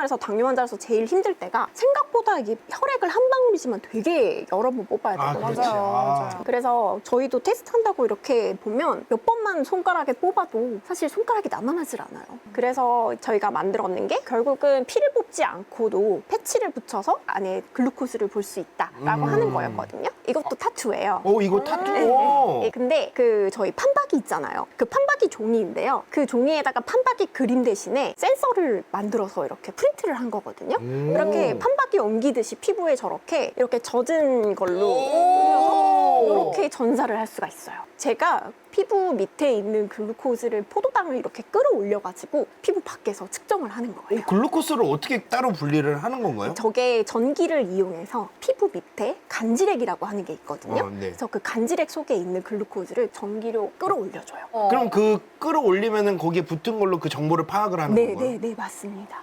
일상생활에서 당뇨 환자로서 제일 힘들 때가 생각보다 이게 혈액을 한 방울이지만 되게 여러 번 뽑아야 아, 되거든요. 그렇지. 아. 그래서 저희도 테스트한다고 이렇게 보면 몇 번만 손가락에 뽑아도 사실 손가락이 남아나질 않아요. 그래서 저희가 만들었는 게 결국은 피를 뽑지 않고도 패치를 붙여서 안에 글루코스를 볼 수 있다라고 음. 하는 거였거든요. 이것도 타투예요. 오, 이거 타투. 네, 네. 예, 근데 그 저희 판박이 있잖아요. 그 판박이 종이인데요. 그 종이에다가 판박이 그림 대신에 센서를 만들어서 이렇게 프린트를 한 거거든요. 오. 이렇게 판박이 옮기듯이 피부에 저렇게 이렇게 젖은 걸로 오. 이렇게 전사를 할 수가 있어요. 제가 피부 밑에 있는 글루코즈를 포도당을 이렇게 끌어올려가지고 피부 밖에서 측정을 하는 거예요. 이 글루코스를 어떻게 따로 분리를 하는 건가요? 저게 전기를 이용해서 피부 밑에 간질액이라고 하는 게 있거든요. 어, 네. 그래서 그 간질액 속에 있는 글루코즈를 전기로 끌어올려줘요. 어. 그럼 그 끌어올리면은 거기에 붙은 걸로 그 정보를 파악을 하는 네, 건가요? 네, 네, 맞습니다.